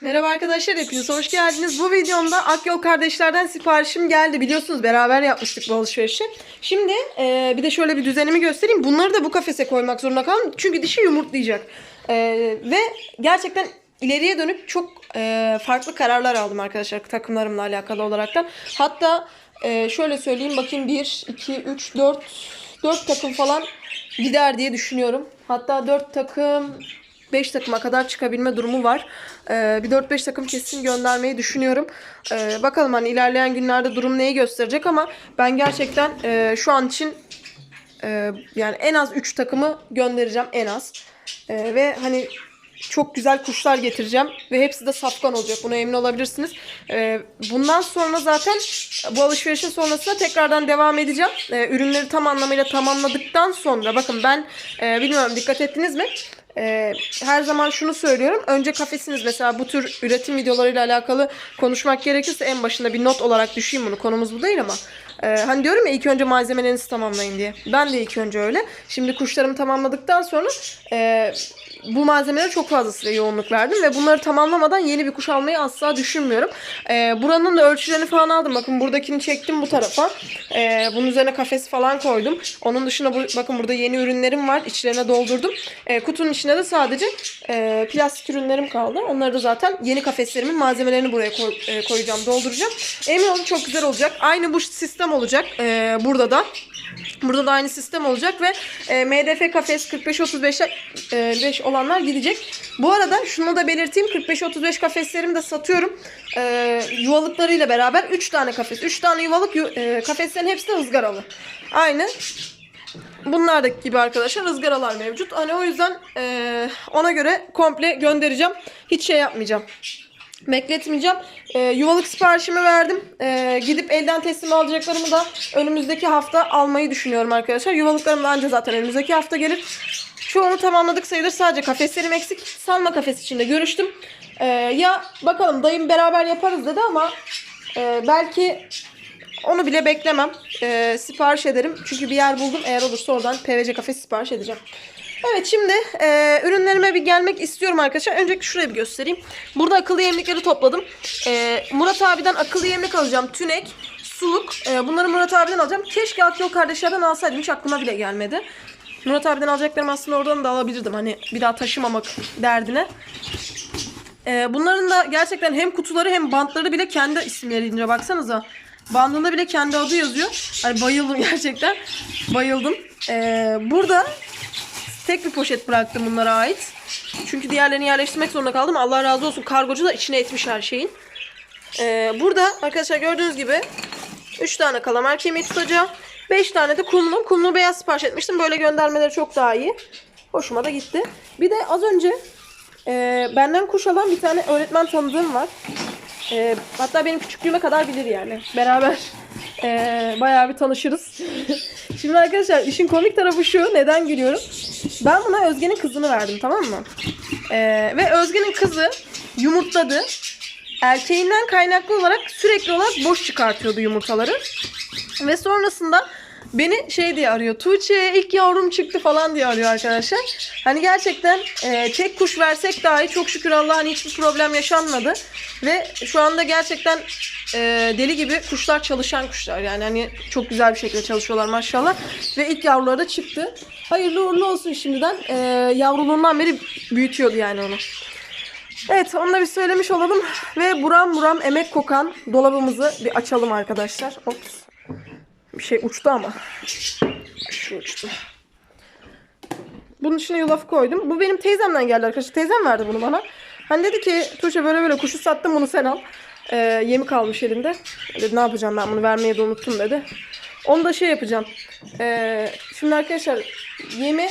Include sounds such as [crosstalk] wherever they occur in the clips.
Merhaba arkadaşlar hepiniz hoş geldiniz. Bu videomda Akyol kardeşlerden siparişim geldi. Biliyorsunuz beraber yapmıştık bu alışverişi. Şimdi e, bir de şöyle bir düzenimi göstereyim. Bunları da bu kafese koymak zorunda kaldım. Çünkü dişi yumurtlayacak. E, ve gerçekten ileriye dönük çok e, farklı kararlar aldım arkadaşlar takımlarımla alakalı olaraktan. Hatta e, şöyle söyleyeyim bakayım 1, 2, 3, 4, 4 takım falan gider diye düşünüyorum. Hatta 4 takım 5 takıma kadar çıkabilme durumu var. Ee, bir 4-5 takım kesin göndermeyi düşünüyorum. Ee, bakalım hani ilerleyen günlerde durum neyi gösterecek ama ben gerçekten e, şu an için e, yani en az 3 takımı göndereceğim en az. E, ve hani çok güzel kuşlar getireceğim ve hepsi de safkan olacak. Buna emin olabilirsiniz. Bundan sonra zaten bu alışverişin sonrasında tekrardan devam edeceğim. Ürünleri tam anlamıyla tamamladıktan sonra bakın ben bilmiyorum dikkat ettiniz mi? E, her zaman şunu söylüyorum. Önce kafesiniz mesela bu tür üretim videolarıyla alakalı konuşmak gerekirse en başında bir not olarak düşeyim bunu. Konumuz bu değil ama. Ee, hani diyorum ya ilk önce malzemelerinizi tamamlayın diye. Ben de ilk önce öyle. Şimdi kuşlarımı tamamladıktan sonra e, bu malzemelere çok fazlasıyla yoğunluk verdim ve bunları tamamlamadan yeni bir kuş almayı asla düşünmüyorum. Ee, buranın da ölçülerini falan aldım. Bakın buradakini çektim bu tarafa. Ee, bunun üzerine kafes falan koydum. Onun dışında bu, bakın burada yeni ürünlerim var. İçlerine doldurdum. Ee, kutunun içine de sadece e, plastik ürünlerim kaldı. Onları da zaten yeni kafeslerimin malzemelerini buraya koy- e, koyacağım, dolduracağım. Emin olun çok güzel olacak. Aynı bu sistem olacak e, burada da. Burada da aynı sistem olacak ve e, MDF kafes 45-35 e, 5 olanlar gidecek. Bu arada şunu da belirteyim. 45-35 kafeslerimi de satıyorum. E, yuvalıklarıyla beraber 3 tane kafes. 3 tane yuvalık yu- e, kafeslerin hepsi de ızgaralı. Aynı bunlardaki gibi arkadaşlar ızgaralar mevcut. Hani o yüzden e, ona göre komple göndereceğim. Hiç şey yapmayacağım. Bekletmeyeceğim. Ee, yuvalık siparişimi verdim. Ee, gidip elden teslim alacaklarımı da önümüzdeki hafta almayı düşünüyorum arkadaşlar. Yuvalıklarım da zaten önümüzdeki hafta gelir. Çoğunu tamamladık sayılır. Sadece kafeslerim eksik. Salma kafes içinde görüştüm. Ee, ya bakalım dayım beraber yaparız dedi ama e, belki onu bile beklemem. Ee, sipariş ederim. Çünkü bir yer buldum. Eğer olursa oradan PVC kafes sipariş edeceğim. Evet şimdi e, ürünlerime bir gelmek istiyorum arkadaşlar. Öncelikle şuraya bir göstereyim. Burada akıllı yemlikleri topladım. E, Murat abiden akıllı yemlik alacağım. Tünek, suluk. E, bunları Murat abiden alacağım. Keşke Akyol kardeşlerden alsaydım. Hiç aklıma bile gelmedi. Murat abiden alacaklarım aslında oradan da alabilirdim. Hani bir daha taşımamak derdine. E, bunların da gerçekten hem kutuları hem bantları bile kendi isimleriyle baksanıza. Bandında bile kendi adı yazıyor. Hani bayıldım [laughs] gerçekten. Bayıldım. E, burada Tek bir poşet bıraktım bunlara ait. Çünkü diğerlerini yerleştirmek zorunda kaldım. Allah razı olsun kargocu da içine etmiş her şeyin. Ee, burada arkadaşlar gördüğünüz gibi 3 tane kalamar kemiği tutacağım. 5 tane de kumlu. Kumlu beyaz sipariş etmiştim. Böyle göndermeleri çok daha iyi. Hoşuma da gitti. Bir de az önce e, benden kuş alan bir tane öğretmen tanıdığım var. E, hatta benim küçüklüğüme kadar bilir yani. Beraber e, bayağı bir tanışırız. [laughs] Şimdi arkadaşlar işin komik tarafı şu. Neden gülüyorum? Ben buna Özge'nin kızını verdim tamam mı? E, ve Özge'nin kızı yumurtladı. Erkeğinden kaynaklı olarak sürekli olarak boş çıkartıyordu yumurtaları. Ve sonrasında beni şey diye arıyor. Tuğçe ilk yavrum çıktı falan diye arıyor arkadaşlar. Hani gerçekten e, tek kuş versek dahi çok şükür Allah hani hiçbir problem yaşanmadı. Ve şu anda gerçekten e, deli gibi kuşlar çalışan kuşlar. Yani hani çok güzel bir şekilde çalışıyorlar maşallah. Ve ilk yavruları da çıktı. Hayırlı uğurlu olsun şimdiden. E, yavruluğundan beri büyütüyordu yani onu. Evet onu da bir söylemiş olalım. Ve buram buram emek kokan dolabımızı bir açalım arkadaşlar. Ops. Bir şey uçtu ama. Şu uçtu. Bunun içine yulaf koydum. Bu benim teyzemden geldi arkadaşlar. Teyzem verdi bunu bana. Hani dedi ki Tuğçe böyle böyle kuşu sattım bunu sen al. Ee, yemi kalmış elinde. Dedi ne yapacağım ben bunu vermeyi de unuttum dedi. Onu da şey yapacağım. Ee, şimdi arkadaşlar yemi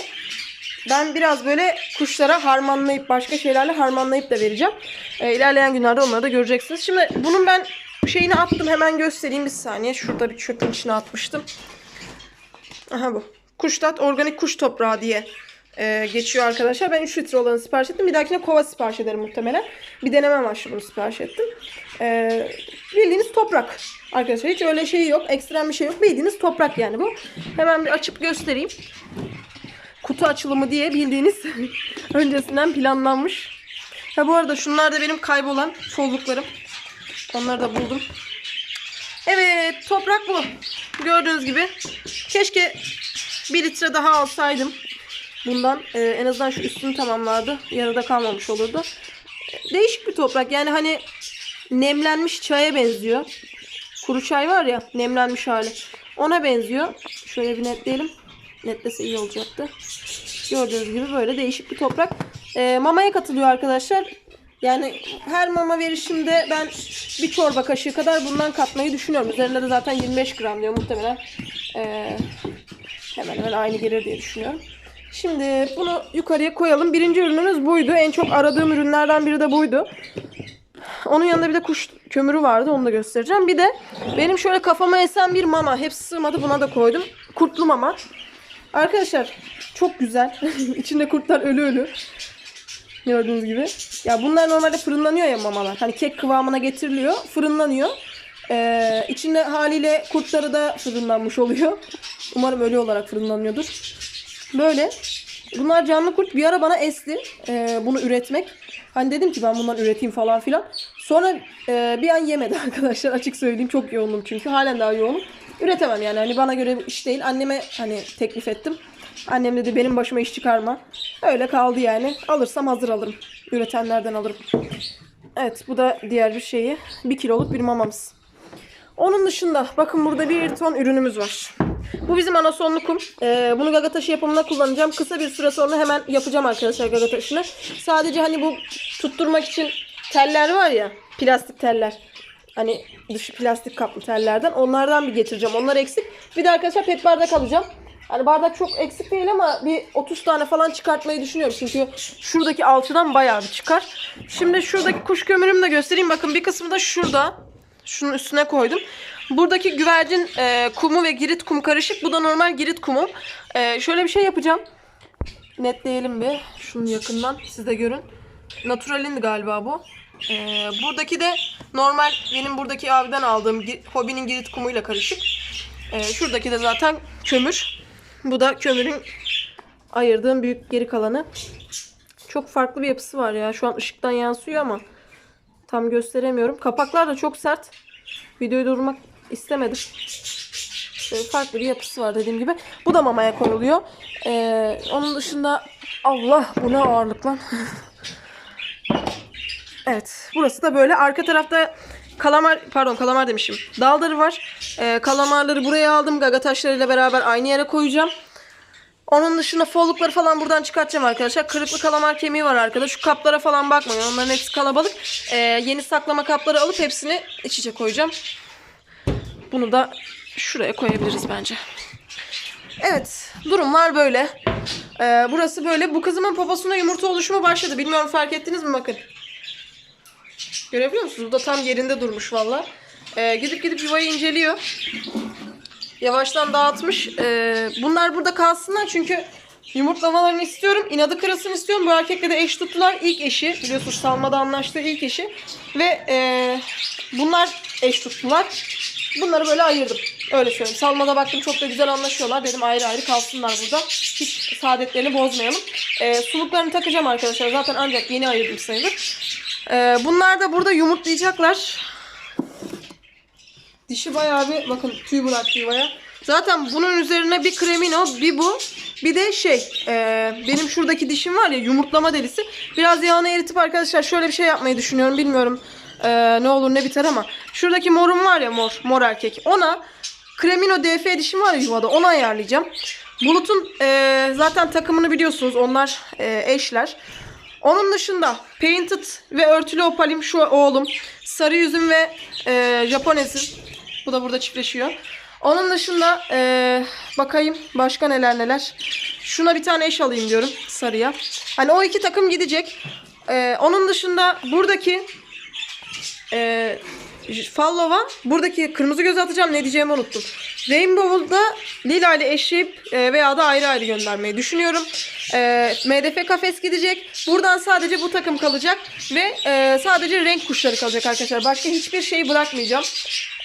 ben biraz böyle kuşlara harmanlayıp başka şeylerle harmanlayıp da vereceğim. Ee, ilerleyen günlerde onları da göreceksiniz. Şimdi bunun ben şeyini attım hemen göstereyim bir saniye. Şurada bir çöpün içine atmıştım. Aha bu. Kuştat organik kuş toprağı diye e, geçiyor arkadaşlar. Ben 3 litre olanı sipariş ettim. Bir dahakine kova sipariş ederim muhtemelen. Bir deneme amaçlı bunu sipariş ettim. E, bildiğiniz toprak. Arkadaşlar hiç öyle şey yok. Ekstrem bir şey yok. Bildiğiniz toprak yani bu. Hemen bir açıp göstereyim. Kutu açılımı diye bildiğiniz [laughs] öncesinden planlanmış Ha bu arada şunlar da benim kaybolan folluklarım. Onları da buldum. Evet toprak bu. Gördüğünüz gibi. Keşke bir litre daha alsaydım. Bundan e, en azından şu üstünü tamamlardı. Yarıda kalmamış olurdu. E, Değişik bir toprak. Yani hani nemlenmiş çaya benziyor. Kuru çay var ya nemlenmiş hali. Ona benziyor. Şöyle bir netleyelim. Netlese iyi olacaktı. Gördüğünüz gibi böyle değişik bir toprak. E, mamaya katılıyor arkadaşlar. Yani her mama verişimde ben bir çorba kaşığı kadar bundan katmayı düşünüyorum. Üzerinde de zaten 25 gram diyor muhtemelen. e, hemen hemen aynı gelir diye düşünüyorum. Şimdi bunu yukarıya koyalım. Birinci ürünümüz buydu. En çok aradığım ürünlerden biri de buydu. Onun yanında bir de kuş kömürü vardı. Onu da göstereceğim. Bir de benim şöyle kafama esen bir mama. Hepsi sığmadı. Buna da koydum. Kurtlu mama. Arkadaşlar çok güzel. [laughs] İçinde kurtlar ölü ölü. Gördüğünüz gibi. Ya bunlar normalde fırınlanıyor ya mamalar. Hani kek kıvamına getiriliyor. Fırınlanıyor. Ee, içinde haliyle kurtları da fırınlanmış oluyor. Umarım ölü olarak fırınlanıyordur. Böyle. Bunlar canlı kurt. Bir ara bana esti ee, bunu üretmek. Hani dedim ki ben bundan üreteyim falan filan. Sonra e, bir an yemedi [laughs] arkadaşlar. Açık söyleyeyim. Çok yoğunum çünkü. Halen daha yoğunum. Üretemem yani. Hani bana göre iş değil. Anneme hani teklif ettim. Annem dedi benim başıma iş çıkarma. Öyle kaldı yani. Alırsam hazır alırım. Üretenlerden alırım. Evet bu da diğer bir şeyi. Bir kiloluk bir mamamız. Onun dışında bakın burada bir ton ürünümüz var. Bu bizim anasonlu kum. Ee, bunu gaga taşı yapımına kullanacağım. Kısa bir süre sonra hemen yapacağım arkadaşlar gaga taşını. Sadece hani bu tutturmak için teller var ya. Plastik teller. Hani dışı plastik kaplı tellerden. Onlardan bir getireceğim. Onlar eksik. Bir de arkadaşlar pet bardak alacağım. Hani bardak çok eksik değil ama bir 30 tane falan çıkartmayı düşünüyorum. Çünkü şuradaki alçıdan bayağı bir çıkar. Şimdi şuradaki kuş kömürümü de göstereyim. Bakın bir kısmı da şurada. Şunun üstüne koydum. Buradaki güvercin e, kumu ve girit kum karışık. Bu da normal girit kumu. E, şöyle bir şey yapacağım. Netleyelim bir. Şunu yakından siz de görün. Natural'in galiba bu. E, buradaki de normal benim buradaki abiden aldığım hobinin girit kumuyla karışık. E, şuradaki de zaten kömür. Bu da kömürün ayırdığım büyük geri kalanı. Çok farklı bir yapısı var ya. Şu an ışıktan yansıyor ama tam gösteremiyorum. Kapaklar da çok sert. Videoyu durmak istemedim. Şöyle farklı bir yapısı var dediğim gibi. Bu da mamaya konuluyor. Ee, onun dışında Allah bu ne ağırlık lan. [laughs] evet burası da böyle. Arka tarafta kalamar pardon kalamar demişim. Dalları var. Ee, kalamarları buraya aldım. Gaga taşlarıyla beraber aynı yere koyacağım. Onun dışında follukları falan buradan çıkartacağım arkadaşlar. Kırıklı kalamar kemiği var arkada. Şu kaplara falan bakmayın. Onların hepsi kalabalık. Ee, yeni saklama kapları alıp hepsini iç içe koyacağım. Bunu da şuraya koyabiliriz bence. Evet. Durumlar böyle. Ee, burası böyle. Bu kızımın poposunda yumurta oluşumu başladı. Bilmiyorum fark ettiniz mi bakın. Görebiliyor musunuz? Bu da tam yerinde durmuş valla. Ee, gidip gidip yuvayı inceliyor. Yavaştan dağıtmış. Ee, bunlar burada kalsınlar çünkü yumurtlamalarını istiyorum. İnadı kırılsın istiyorum. Bu erkekle de eş tuttular. İlk eşi. Biliyorsunuz salmada anlaştığı ilk eşi. Ve ee, bunlar eş tuttular. Bunları böyle ayırdım. Öyle söyleyeyim. Salmada baktım çok da güzel anlaşıyorlar. Dedim ayrı ayrı kalsınlar burada. Hiç saadetlerini bozmayalım. Ee, suluklarını takacağım arkadaşlar. Zaten ancak yeni ayırdım sayılır. Ee, bunlar da burada yumurtlayacaklar. Dişi bayağı bir bakın tüy bıraktı yuvaya. Zaten bunun üzerine bir kremino, bir bu, bir de şey e, benim şuradaki dişim var ya yumurtlama delisi. Biraz yağını eritip arkadaşlar şöyle bir şey yapmayı düşünüyorum. Bilmiyorum e, ne olur ne biter ama şuradaki morum var ya mor, mor erkek. Ona kremino DF dişim var ya yuvada onu ayarlayacağım. Bulut'un e, zaten takımını biliyorsunuz onlar e, eşler. Onun dışında Painted ve örtülü opalim şu oğlum. Sarı yüzüm ve e, Japonezim. Bu da burada çiftleşiyor. Onun dışında e, bakayım başka neler neler. Şuna bir tane eş alayım diyorum sarıya. Hani o iki takım gidecek. E, onun dışında buradaki e, Fallova buradaki kırmızı göz atacağım ne diyeceğimi unuttum. Rainbow'da Lila ile eşleyip e, veya da ayrı ayrı göndermeyi düşünüyorum. E, MDF kafes gidecek. Buradan sadece bu takım kalacak ve e, sadece renk kuşları kalacak arkadaşlar. Başka hiçbir şeyi bırakmayacağım.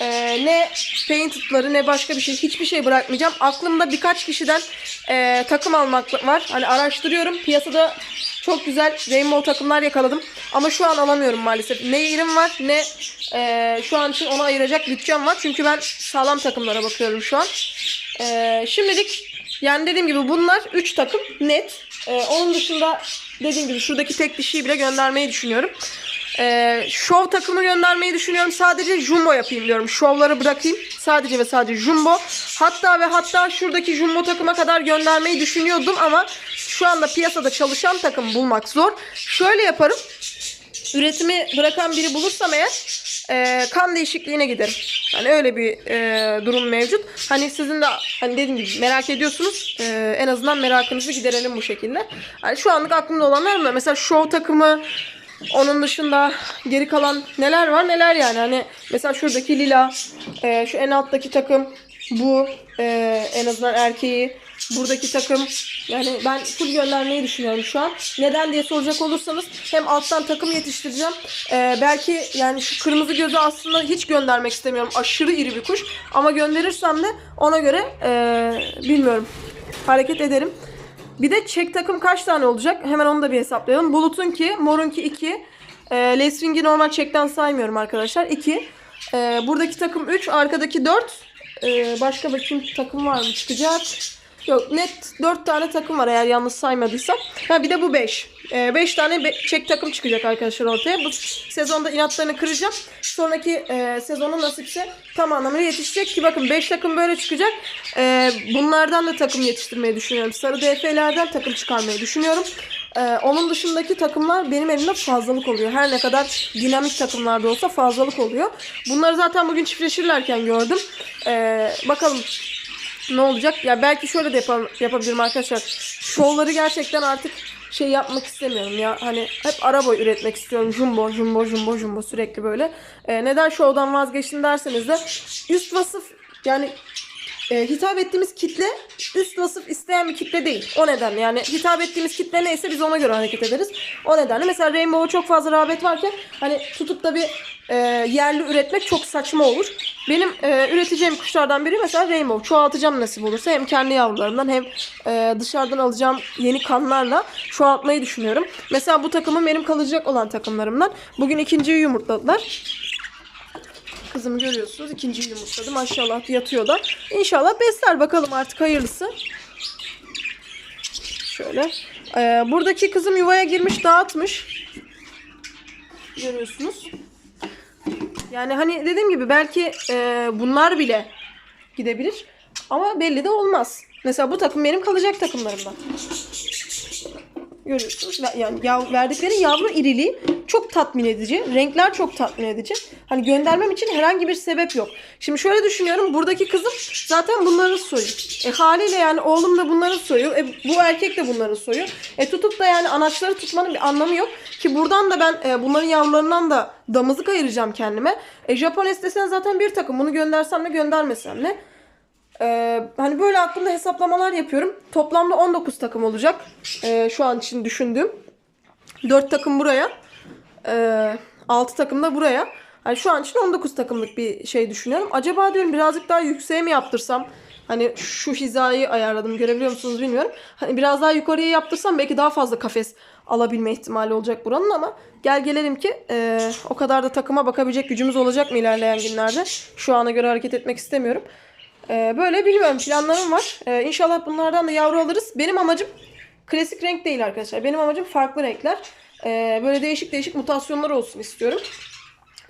E, ne painted'ları ne başka bir şey hiçbir şey bırakmayacağım. Aklımda birkaç kişiden e, takım almak var. Hani araştırıyorum. Piyasada çok güzel rainbow takımlar yakaladım. Ama şu an alamıyorum maalesef. Ne yerim var ne e, şu an için ona ayıracak bütçem var. Çünkü ben sağlam takımlara bakıyorum şu an. E, şimdilik yani dediğim gibi bunlar 3 takım net. E, onun dışında dediğim gibi şuradaki tek dişiyi bile göndermeyi düşünüyorum. E, şov takımı göndermeyi düşünüyorum. Sadece jumbo yapayım diyorum. Şovları bırakayım. Sadece ve sadece jumbo. Hatta ve hatta şuradaki jumbo takıma kadar göndermeyi düşünüyordum ama şu anda piyasada çalışan takım bulmak zor. Şöyle yaparım. Üretimi bırakan biri bulursam eğer e, kan değişikliğine giderim. Hani öyle bir e, durum mevcut. Hani sizin de hani dediğim gibi merak ediyorsunuz. E, en azından merakınızı giderelim bu şekilde. Hani şu anlık aklımda olanlar mı? Mesela show takımı onun dışında geri kalan neler var neler yani. Hani mesela şuradaki lila, e, şu en alttaki takım, bu e, en azından erkeği, buradaki takım. Yani ben full göndermeyi düşünüyorum şu an. Neden diye soracak olursanız hem alttan takım yetiştireceğim. E, belki yani şu kırmızı gözü aslında hiç göndermek istemiyorum. Aşırı iri bir kuş. Ama gönderirsem de ona göre e, bilmiyorum. Hareket ederim. Bir de çek takım kaç tane olacak? Hemen onu da bir hesaplayalım. Bulut'un ki, Mor'un ki 2. E, Leswing'i normal çekten saymıyorum arkadaşlar. 2. E, buradaki takım 3, arkadaki 4. E, başka bakayım takım var mı çıkacak? Yok net 4 tane takım var eğer yanlış saymadıysam. Ha bir de bu 5. 5 tane be- çek takım çıkacak arkadaşlar ortaya. Bu sezonda inatlarını kıracağım. Sonraki e, sezonu nasipse tam anlamıyla yetişecek ki bakın 5 takım böyle çıkacak. E, bunlardan da takım yetiştirmeyi düşünüyorum. Sarı DF'lerden takım çıkarmayı düşünüyorum. E, onun dışındaki takımlar benim elimde fazlalık oluyor. Her ne kadar dinamik takımlarda olsa fazlalık oluyor. Bunları zaten bugün çiftleşirlerken gördüm. E, bakalım ne olacak? Ya belki şöyle de yapalım, yapabilirim arkadaşlar. Şovları gerçekten artık şey yapmak istemiyorum ya. Hani hep araba üretmek istiyorum. Jumbo, jumbo, jumbo, jumbo sürekli böyle. Ee, neden şovdan vazgeçtim derseniz de üst vasıf yani e, hitap ettiğimiz kitle üst vasıf isteyen bir kitle değil. O nedenle yani hitap ettiğimiz kitle neyse biz ona göre hareket ederiz. O nedenle mesela Rainbow'a çok fazla rağbet varken hani tutup da bir e, yerli üretmek çok saçma olur. Benim e, üreteceğim kuşlardan biri mesela Rainbow. Çoğaltacağım nasip olursa hem kendi yavrularımdan hem e, dışarıdan alacağım yeni kanlarla çoğaltmayı düşünüyorum. Mesela bu takımım benim kalacak olan takımlarımdan. Bugün ikinciyi yumurtladılar. Kızımı görüyorsunuz. ikinciyi yumurtladı. Maşallah yatıyor da. İnşallah besler bakalım artık hayırlısı. Şöyle. Ee, buradaki kızım yuvaya girmiş dağıtmış. Görüyorsunuz. Yani hani dediğim gibi belki e, bunlar bile gidebilir. Ama belli de olmaz. Mesela bu takım benim kalacak takımlarımdan. Görüyorsunuz. Yani yav, verdikleri yavru iriliği çok tatmin edici. Renkler çok tatmin edici. Hani göndermem için herhangi bir sebep yok. Şimdi şöyle düşünüyorum. Buradaki kızım zaten bunların soyu. E haliyle yani oğlum da bunların soyu. E bu erkek de bunların soyu. E tutup da yani anaçları tutmanın bir anlamı yok. Ki buradan da ben e, bunların yavrularından da damızlık ayıracağım kendime. E Japones desen zaten bir takım. Bunu göndersem de göndermesem de. Ee, hani böyle aklımda hesaplamalar yapıyorum. Toplamda 19 takım olacak. Ee, şu an için düşündüğüm. 4 takım buraya. Ee, 6 takım da buraya. Hani şu an için 19 takımlık bir şey düşünüyorum. Acaba diyorum birazcık daha yükseğe mi yaptırsam? Hani şu hizayı ayarladım. Görebiliyor musunuz bilmiyorum. Hani biraz daha yukarıya yaptırsam belki daha fazla kafes alabilme ihtimali olacak buranın ama gel gelelim ki e, o kadar da takıma bakabilecek gücümüz olacak mı ilerleyen günlerde? Şu ana göre hareket etmek istemiyorum. Ee, böyle bilmiyorum planlarım var. Ee, inşallah bunlardan da yavru alırız. Benim amacım klasik renk değil arkadaşlar. Benim amacım farklı renkler. Ee, böyle değişik değişik mutasyonlar olsun istiyorum.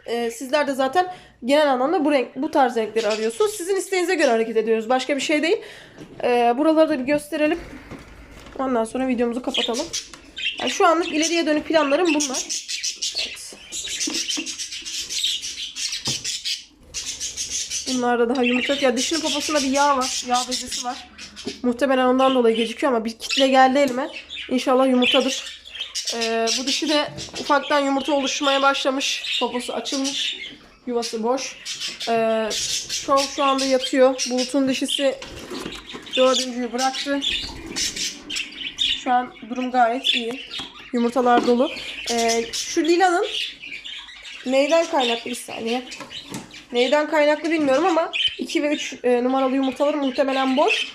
Ee, sizler de zaten genel anlamda bu renk, bu tarz renkleri arıyorsunuz. Sizin isteğinize göre hareket ediyoruz. Başka bir şey değil. Ee, buraları da bir gösterelim. Ondan sonra videomuzu kapatalım. Yani şu anlık ileriye dönük planlarım bunlar. Evet. Bunlarda daha yumurta yok. Ya dişinin poposunda bir yağ var. Yağ bezesi var. Muhtemelen ondan dolayı gecikiyor ama bir kitle geldi elime. İnşallah yumurtadır. Ee, bu dişi de ufaktan yumurta oluşmaya başlamış. Poposu açılmış. Yuvası boş. Ee, şu, şu anda yatıyor. Bulut'un dişisi dördüncüyü bıraktı. Şu an durum gayet iyi. Yumurtalar dolu. Ee, şu Lila'nın neyden kaynaklı bir saniye. Neyden kaynaklı bilmiyorum ama 2 ve 3 numaralı yumurtaları muhtemelen boş.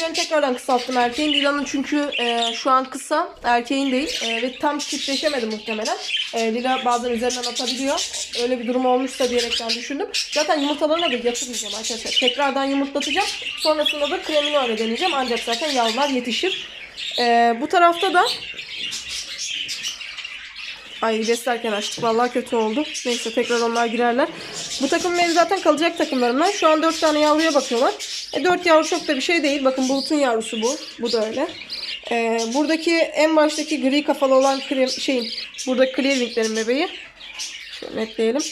Tüylerini tekrardan kısalttım erkeğin. Lila'nın çünkü e, şu an kısa, erkeğin değil. E, ve tam çiftleşemedi muhtemelen. E, Lila bazen üzerinden atabiliyor. Öyle bir durum olmuşsa diyerekten düşündüm. Zaten yumurtalarına da yatırmayacağım arkadaşlar. Tekrardan yumurtlatacağım. Sonrasında da kremini öyle deneyeceğim. Ancak zaten yavrular yetişir. E, bu tarafta da Ay beslerken açtık. Vallahi kötü oldu. Neyse tekrar onlar girerler. Bu takım benim zaten kalacak takımlarımdan. Şu an 4 tane yavruya bakıyorlar. E 4 yavru çok da bir şey değil. Bakın bulutun yavrusu bu. Bu da öyle. E, buradaki en baştaki gri kafalı olan krem, şeyin buradaki Clearwing'lerin bebeği. Şöyle netleyelim.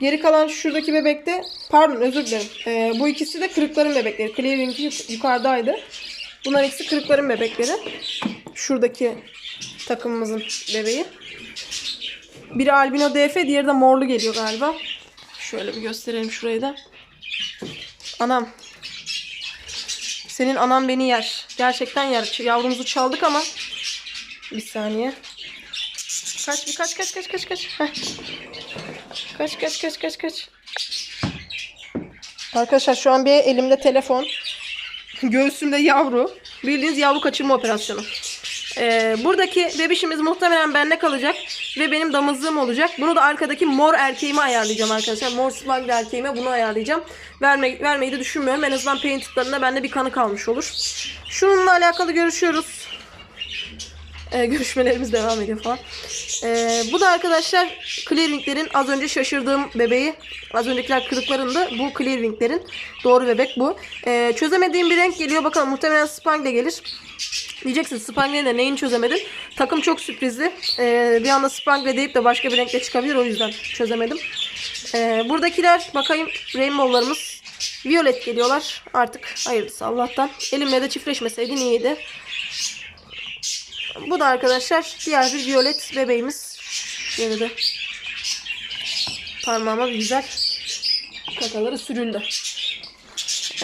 Geri kalan şuradaki bebekte pardon özür dilerim. E, bu ikisi de kırıkların bebekleri. Clearwing yuk- yukarıdaydı. Bunlar ikisi kırıkların bebekleri. Şuradaki takımımızın bebeği. Biri albino DF, diğeri de morlu geliyor galiba. Şöyle bir gösterelim şurayı da. Anam. Senin anan beni yer. Gerçekten yer. Yavrumuzu çaldık ama. Bir saniye. Kaç bir kaç kaç kaç kaç kaç. Kaç kaç kaç kaç kaç. Arkadaşlar şu an bir elimde telefon. [laughs] Göğsümde yavru. Bildiğiniz yavru kaçırma operasyonu. Ee, buradaki bebişimiz muhtemelen bende kalacak ve benim damızlığım olacak. Bunu da arkadaki mor erkeğime ayarlayacağım arkadaşlar. Mor spangli erkeğime bunu ayarlayacağım. Verme, vermeyi de düşünmüyorum. En azından painted'larında bende bir kanı kalmış olur. Şununla alakalı görüşüyoruz. Ee, görüşmelerimiz devam ediyor falan. Ee, bu da arkadaşlar Clearwing'lerin az önce şaşırdığım bebeği. Az öncekiler kırıkların da bu Clearwing'lerin. Doğru bebek bu. Ee, çözemediğim bir renk geliyor. Bakalım muhtemelen Spangle gelir. Diyeceksin Spangle'nin de neyini çözemedin? Takım çok sürprizli. Ee, bir anda Spangle deyip de başka bir renkle çıkabilir. O yüzden çözemedim. Ee, buradakiler bakayım Rainbow'larımız. Violet geliyorlar. Artık hayırlısı Allah'tan. Elimle de çiftleşmeseydin iyiydi. Bu da arkadaşlar diğer bir violet bebeğimiz. De parmağıma bir güzel kakaları sürüldü.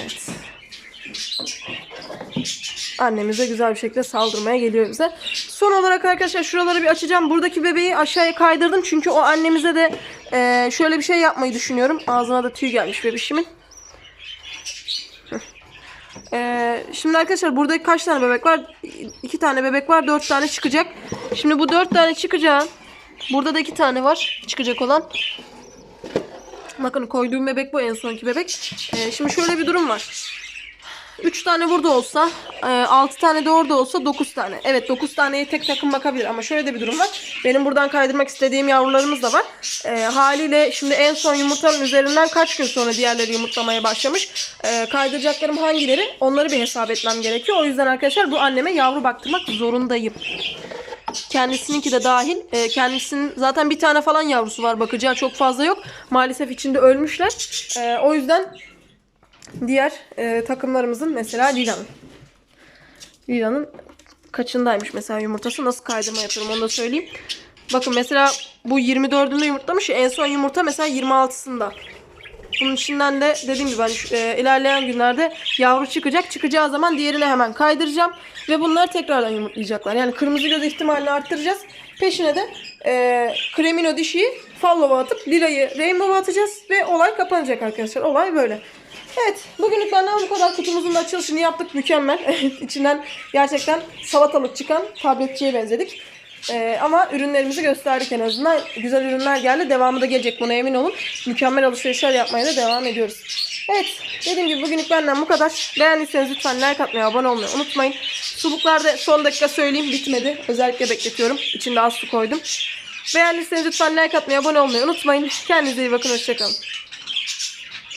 Evet. Annemiz de güzel bir şekilde saldırmaya geliyor bize. Son olarak arkadaşlar şuraları bir açacağım. Buradaki bebeği aşağıya kaydırdım. Çünkü o annemize de şöyle bir şey yapmayı düşünüyorum. Ağzına da tüy gelmiş bebişimin. Ee, şimdi arkadaşlar burada kaç tane bebek var? İki tane bebek var. Dört tane çıkacak. Şimdi bu dört tane çıkacağın. Burada da iki tane var. Çıkacak olan. Bakın koyduğum bebek bu en sonki bebek. Ee, şimdi şöyle bir durum var. 3 tane burada olsa, 6 tane de orada olsa 9 tane. Evet 9 taneye tek takım bakabilir ama şöyle de bir durum var. Benim buradan kaydırmak istediğim yavrularımız da var. E, haliyle şimdi en son yumurtanın üzerinden kaç gün sonra diğerleri yumurtlamaya başlamış. E, kaydıracaklarım hangileri onları bir hesap etmem gerekiyor. O yüzden arkadaşlar bu anneme yavru baktırmak zorundayım. Kendisininki de dahil. E, kendisinin zaten bir tane falan yavrusu var bakacağı çok fazla yok. Maalesef içinde ölmüşler. E, o yüzden diğer e, takımlarımızın mesela Lila'nın. Lila'nın kaçındaymış mesela yumurtası. Nasıl kaydırma yapıyorum onu da söyleyeyim. Bakın mesela bu 24'ünde yumurtlamış. En son yumurta mesela 26'sında. Bunun içinden de dediğim gibi hani şu, e, ilerleyen günlerde yavru çıkacak. Çıkacağı zaman diğerine hemen kaydıracağım. Ve bunlar tekrardan yumurtlayacaklar. Yani kırmızı göz ihtimalini arttıracağız. Peşine de e, kremino dişiyi fallova atıp lilayı rainbow'a atacağız. Ve olay kapanacak arkadaşlar. Olay böyle. Evet bugünlük benden bu kadar kutumuzun açılışını yaptık mükemmel. [laughs] İçinden gerçekten salatalık çıkan tabletçiye benzedik. Ee, ama ürünlerimizi gösterdik en azından. Güzel ürünler geldi. Devamı da gelecek buna emin olun. Mükemmel alışverişler yapmaya da devam ediyoruz. Evet dediğim gibi bugünlük benden bu kadar. Beğendiyseniz lütfen like atmayı, abone olmayı unutmayın. Suluklarda son dakika söyleyeyim bitmedi. Özellikle bekletiyorum. İçinde az su koydum. Beğendiyseniz lütfen like atmayı, abone olmayı unutmayın. Kendinize iyi bakın. Hoşçakalın.